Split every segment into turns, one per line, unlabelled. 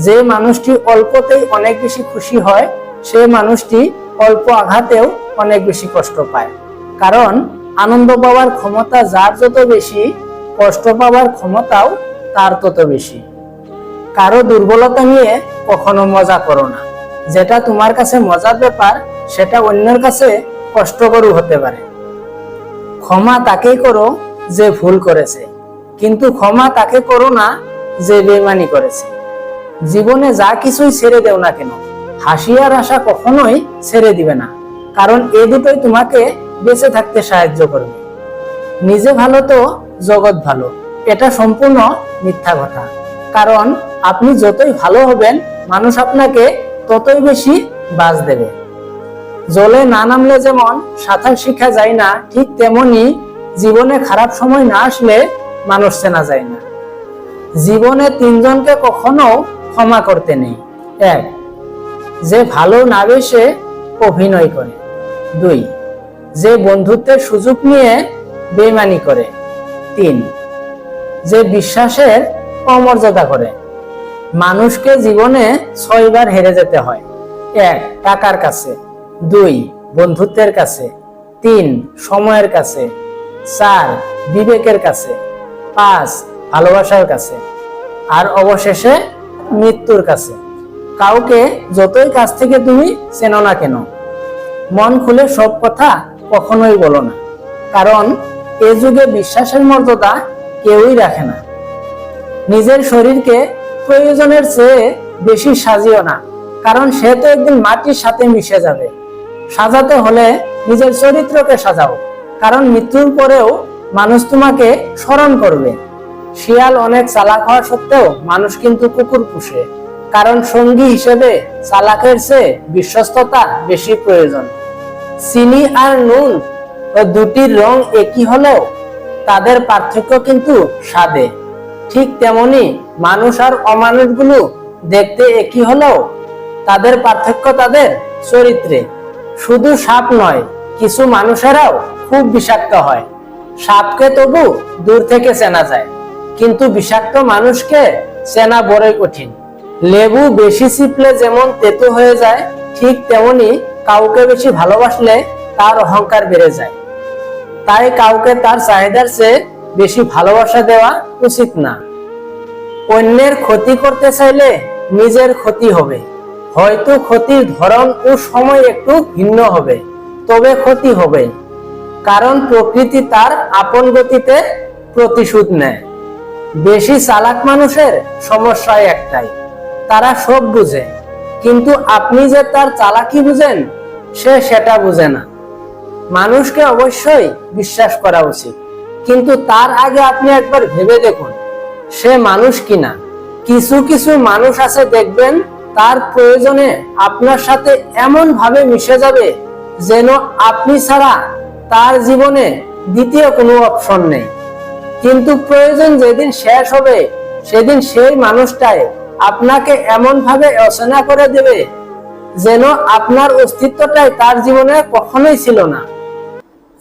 যে মানুষটি অল্পতেই অনেক বেশি খুশি হয়, সে মানুষটি অল্প আঘাতেও অনেক বেশি কষ্ট পায়। কারণ আনন্দ পাওয়ার ক্ষমতা যার যত বেশি, কষ্ট পাওয়ার ক্ষমতাও তার তত বেশি। কারও দুর্বলতা নিয়ে কখনো মজা করো না। যেটা তোমার কাছে মজার ব্যাপার, সেটা অন্যের কাছে কষ্টকরও হতে পারে। ক্ষমা তাকেই করো যে ভুল করেছে। কিন্তু ক্ষমা তাকে করো না যে বেমানি করেছে। জীবনে যা কিছুই ছেড়ে দেও না কেন, হাসি আর আশা কখনোই ছেড়ে দিবে না। কারণ এ দুটোই তোমাকে বেঁচে থাকতে সাহায্য করবে। নিজে ভালো তো জগৎ ভালো, এটা সম্পূর্ণ মিথ্যা কথা। কারণ আপনি যতই ভালো হবেন, মানুষ আপনাকে ততই বেশি বাজ দেবে। জলে না নামলে যেমন সাঁতার শিখা যায় না, ঠিক তেমনি জীবনে খারাপ সময় না আসলে মানুষ চেনা যায় না। জীবনে তিনজনকে কখনো ক্ষমা করতে নেই। এক, যে ভালো না বেসে অভিনয় করে। দুই, যে বন্ধুত্বের সুযোগ নিয়ে বেমানি করে। তিন, যে বিশ্বাসের অমর্যাদা করে। মানুষকে জীবনে ছয়বার হেরে যেতে হয়। এক, টাকার কাছে। দুই, বন্ধুত্বের কাছে। তিন, সময়ের কাছে। চার, বিবেকের কাছে। পাঁচ, ভালোবাসার কাছে। আর অবশেষে মৃত্যুর কাছে। কাউকে যতই কাছ থেকে তুমি চেনো না কেন, মন খুলে সব কথা কখনোই বলো না। কারণ এ যুগে বিশ্বাসের মর্যাদা কেউই রাখে না। নিজের শরীরকে প্রয়োজনের চেয়ে বেশি সাজিও না, কারণ সে তো একদিন মাটির সাথে মিশে যাবে। সাজাতে হলে নিজের চরিত্রকে সাজাও, কারণ মৃত্যুর পরেও মানুষ তোমাকে স্মরণ করবে। শিয়াল অনেক চালাক হওয়া সত্ত্বেও মানুষ কিন্তু কুকুর পুষে। কারণ সঙ্গী হিসেবে চালাকের চেয়ে বিশ্বস্ততা বেশি প্রয়োজন। চিনি আর নুন ও দুটির রং একই হলেও তাদের পার্থক্য কিন্তু স্বাদে। ঠিক তেমনি মানুষ আর অমানুষগুলো দেখতে একই হলেও তাদের পার্থক্য তাদের চরিত্রে। শুধু সাপ নয়, কিছু মানুষেরাও খুব বিষাক্ত হয়। সাপকে তবু দূর থেকে চেনা যায়। কিন্তু বিষাক্ত মানুষকে চেনা বড়ই কঠিন। লেবু বেশি চিপলে যেমন তেতো হয়ে যায়, ঠিক তেমনি কাউকে বেশি ভালোবাসলে তার অহংকার বেড়ে যায়। তাই কাউকে তার চাহিদার চেয়ে বেশি ভালোবাসা দেওয়া উচিত না। অন্যের ক্ষতি করতে চাইলে নিজের ক্ষতি হবে। হয়তো ক্ষতির ধরন ও সময় একটু ভিন্ন হবে, তবে ক্ষতি হবে। কারণ প্রকৃতি তার আপন গতিতে প্রতিশোধ নেয়। বেশি চালাক মানুষের সমস্যা একটাই। তারা সব বুঝে, কিন্তু আপনি যে তার চালাকি বুঝেন, সে সেটা বুঝে না। মানুষকে অবশ্যই বিশ্বাস করা উচিত, কিন্তু তার আগে আপনি একবার ভেবে দেখুন, সে মানুষ কিনা। কিছু কিছু মানুষ আছে দেখবেন, তার প্রয়োজনে আপনার সাথে এমন ভাবে মিশে যাবে, যেন আপনি ছাড়া তার জীবনে দ্বিতীয় কোনো অপশন নেই। কিন্তু প্রয়োজন যেদিন শেষ হবে, সেদিন সেই মানুষটাই আপনাকে এমন ভাবে অচেনা করে দেবে যেন আপনার অস্তিত্বটাই তার জীবনে কখনোই ছিল না।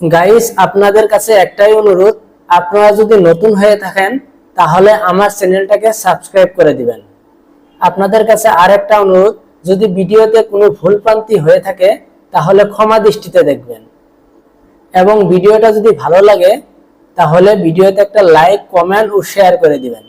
গাইস আপনাদের কাছে একটাই অনুরোধ, আপনারা যদি নতুন হয়ে থাকেন, তাহলে আমার চ্যানেলটাকে সাবস্ক্রাইব করে দিবেন। আপনাদের কাছে আরেকটা অনুরোধ, যদি ভিডিওতে কোনো ভুলপ্রান্তি হয়ে থাকে, তাহলে ক্ষমা দৃষ্টিতে দেখবেন। এবং ভিডিওটা যদি ভালো লাগে তাহলে ভিডিওতে একটা লাইক কমেন্ট ও শেয়ার করে দিবেন।